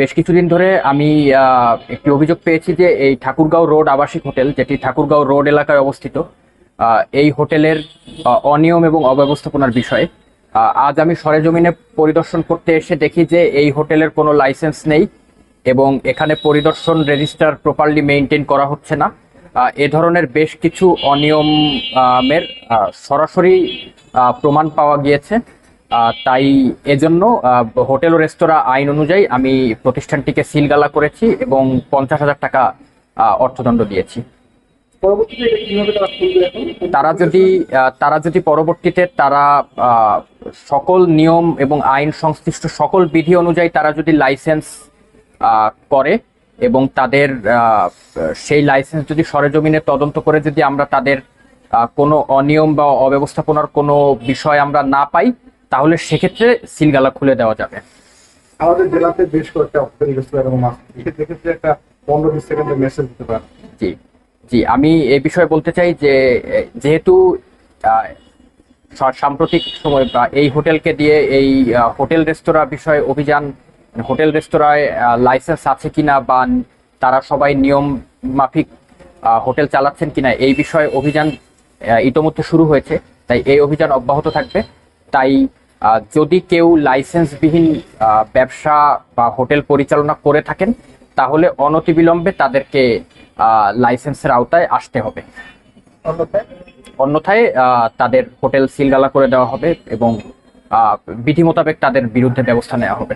বেশ কিছুদিন ধরে আমি একটি অভিযোগ পেয়েছি যে এই ঠাকুরগাঁও রোড আবাসিক হোটেল, যেটি ঠাকুরগাঁও রোড এলাকায় অবস্থিত এই হোটেলের অনিয়ম এবং অব্যবস্থাপনার বিষয়ে আজ আমি সরেজমিনে পরিদর্শন করতে এসে দেখি যে এই হোটেলের কোনো লাইসেন্স নেই এবং এখানে পরিদর্শন রেজিস্টার প্রপারলি মেনটেন করা হচ্ছে না। এ ধরনের বেশ কিছু অনিয়মের সরাসরি প্রমাণ পাওয়া গিয়েছে। তাই এজন্য হোটেল ও রেস্তোরাঁ আইন অনুযায়ী আমি প্রতিষ্ঠানটিকে সিলগালা করেছি এবং পঞ্চাশ হাজার টাকা অর্থদণ্ড দিয়েছি। তারা যদি তারা যদি পরবর্তীতে তারা সকল নিয়ম এবং আইন সংশ্লিষ্ট সকল বিধি অনুযায়ী তারা যদি লাইসেন্স করে এবং তাদের সেই লাইসেন্স যদি সরেজমিনে তদন্ত করে যদি আমরা তাদের কোনো অনিয়ম বা অব্যবস্থাপনার কোনো বিষয় আমরা না পাই তাহলে সেক্ষেত্রে সিলগালা খুলে দেওয়া যাবে। আমাদের জেলাতে বেশ কয়েকটা হোটেল রেস্তোরাঁ এবং মাছ সেক্ষেত্রে একটা পনেরো বিশ সেকেন্ডের মেসেজ দিতে পারে জি জি আমি এই বিষয়ে বলতে চাই যে যেহেতু সাম্প্রতিক সময় বা এই হোটেলকে দিয়ে এই হোটেল রেস্তোরাঁ বিষয়ে অভিযান হোটেল রেস্তোরাঁয় লাইসেন্স আছে কিনা বা তারা সবাই নিয়ম মাফিক হোটেল চালাচ্ছেন কিনা এই বিষয়ে অভিযান ইতোমধ্যে শুরু হয়েছে। তাই এই অভিযান অব্যাহত থাকবে। তাই যদি কেউ লাইসেন্সবিহীন ব্যবসা বা হোটেল পরিচালনা করে থাকেন তাহলে অনতিবিলম্বে তাদেরকে আহ, লাইসেন্সের আওতায় আসতে হবে। অন্যথায়? অন্যথায় আহ, তাদের হোটেল সিলগালা করে দেওয়া হবে এবং আহ, বিধি মোতাবেক তাদের বিরুদ্ধে ব্যবস্থা নেওয়া হবে।